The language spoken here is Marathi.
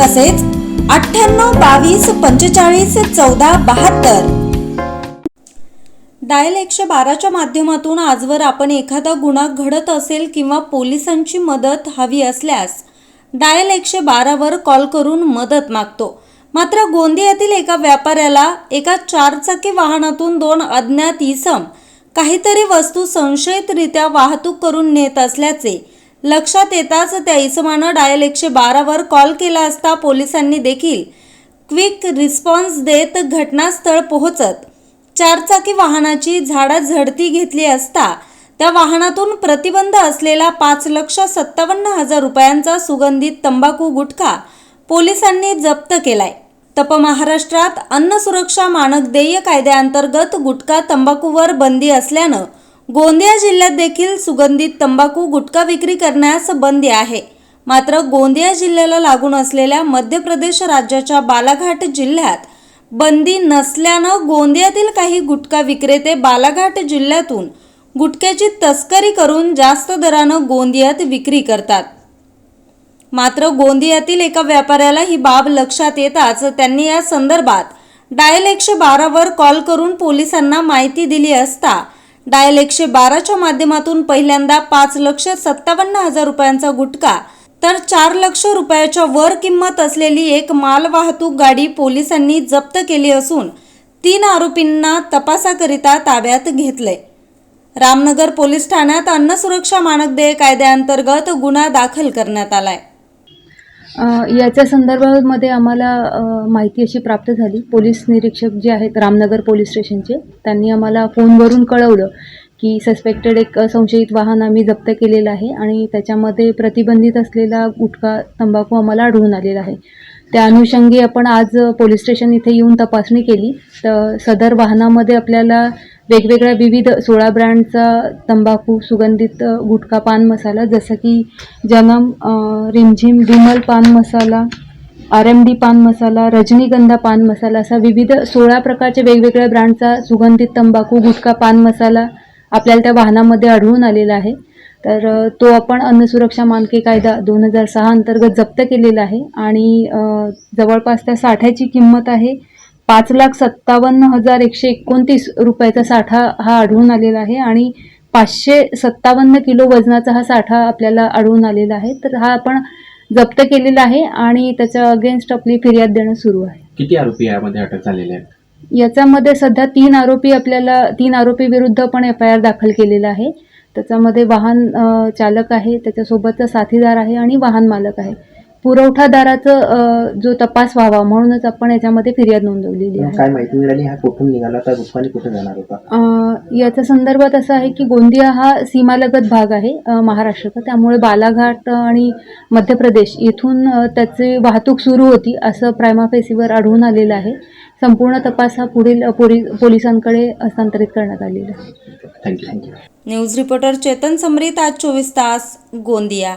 तसेच अठ्ठ्याण्णव बावीस पंचेचाळीस चौदा बहात्तर. डायल एकशे बाराच्या माध्यमातून आजवर आपण एखादा गुन्हा घडत असेल किंवा पोलिसांची मदत हवी असल्यास डायल एकशे बारावर कॉल करून मदत मागतो. मात्र गोंदियातील एका व्यापाऱ्याला एका चारचाकी वाहनातून दोन अज्ञात इसम काहीतरी वस्तू संशयितरित्या वाहतूक करून नेत असल्याचे लक्षात येताच त्या इसमानं डायल एकशे बारावर कॉल केला असता पोलिसांनी देखील क्विक रिस्पॉन्स देत घटनास्थळ पोहोचत. चारचाकी वाहनाची झाडाझडती घेतली असता त्या वाहनातून प्रतिबंध असलेला पाच लक्ष सत्तावन्न हजार रुपयांचा सुगंधित तंबाखू गुटखा पोलिसांनी जप्त केलाय. तप महाराष्ट्रात अन्न सुरक्षा मानक देय कायद्याअंतर्गत गुटखा तंबाखूवर बंदी असल्यानं गोंदिया जिल्ह्यात देखील सुगंधित तंबाखू गुटखा विक्री करण्यास बंदी आहे. मात्र गोंदिया जिल्ह्याला लागून असलेल्या मध्य प्रदेश राज्याच्या बालाघाट जिल्ह्यात बंदी नसल्यानं गोंदियातील काही गुटखा विक्रेते बालाघाट जिल्ह्यातून गुटख्याची तस्करी करून जास्त दरानं गोंदियात विक्री करतात. मात्र गोंदियातील एका व्यापाऱ्याला ही बाब लक्षात येताच त्यांनी या संदर्भात डायल एकशे बारावर कॉल करून पोलिसांना माहिती दिली असता डायल एकशे बाराच्या माध्यमातून पहिल्यांदा पाच लक्ष सत्तावन्न हजार रुपयांचा गुटखा तर चार लक्ष रुपयाच्या वर किंमत असलेली एक मालवाहतूक गाडी पोलिसांनी जप्त केली असून तीन आरोपींना तपासाकरिता ताब्यात घेतले रामनगर पोलीस ठाण्यात अन्न सुरक्षा मानक देय कायद्याअंतर्गत गुन्हा दाखल करण्यात आलाय. याच्या संदर्भामध्ये आम्हाला माहिती अशी प्राप्त झाली. पोलीस निरीक्षक जे आहेत रामनगर पोलीस स्टेशनचे त्यांनी आम्हाला फोनवरून कळवलं की सस्पेक्टेड एक संशयित वाहन आम्ही जप्त केलेलं आहे आणि त्याच्यामध्ये प्रतिबंधित असलेला गुटखा तंबाखू आम्हाला आढळून आलेला आहे. त्या अनुषंगी आपण आज पोलीस स्टेशन इथे येऊन तपासणी केली. तर सदर वाहनामध्ये आपल्याला वेगवेगळ्या विविध सोळा ब्रँडचा तंबाखू सुगंधित गुटखा पान मसाला जसं की जनम रिमझिम विमल पान मसाला आर एम डी पान मसाला रजनीगंधा पान मसाला असा विविध सोळा प्रकारच्या वेगवेगळ्या ब्रँडचा सुगंधित तंबाखू गुटखा पान मसाला आपल्याला त्या वाहनामध्ये आढळून आलेला आहे. तर तो आपण अन्न सुरक्षा मानके कायदा दोन हजार सहा अंतर्गत जप्त केलेला आहे आणि जवळपास त्या साठ्याची किंमत आहे. पाच लाख सत्तावन्न हजार एकशे एकोणतीस रुपयाचा साठा हा आढळून आलेला आहे आणि पाचशे सत्तावन्न किलो वजनाचा हा साठा आपल्याला आढळून आलेला आहे. तर हा आपण जप्त केलेला आहे आणि त्याच्या अगेन्स्ट आपली फिर्याद देणं सुरू आहे. किती आरोपी यामध्ये अटक झालेले आहेत? याच्यामध्ये सध्या तीन आरोपी आपल्याला तीन आरोपी विरुद्ध पण एफ आय आर दाखल केलेला आहे. त्याच्यामध्ये वाहन चालक आहे त्याच्यासोबतचा साथीदार आहे आणि वाहन मालक आहे. पुरवठादाराचं जो तपास व्हावा म्हणूनच आपण याच्यामध्ये फिर्याद नोंदवलेली आहे. काय माहिती मिळाली? हा कुठून निघाला? तर रुपानी कुठे जाणार होता? अ, याच्या संदर्भात असं आहे की गोंदिया हा सीमालगत भाग आहे महाराष्ट्राचा. त्यामुळे बालाघाट आणि मध्य प्रदेश इथून अ, त्याची वाहतूक सुरू होती असं प्रायमा फेसीवर आढळून आलेलं आहे. संपूर्ण तपास हा पुढील पोलिसांकडे हस्तांतरित करण्यात आलेला आहे. Thank you thank you news reporter Chetan Samrit आज चोवीस तास गोंदिया.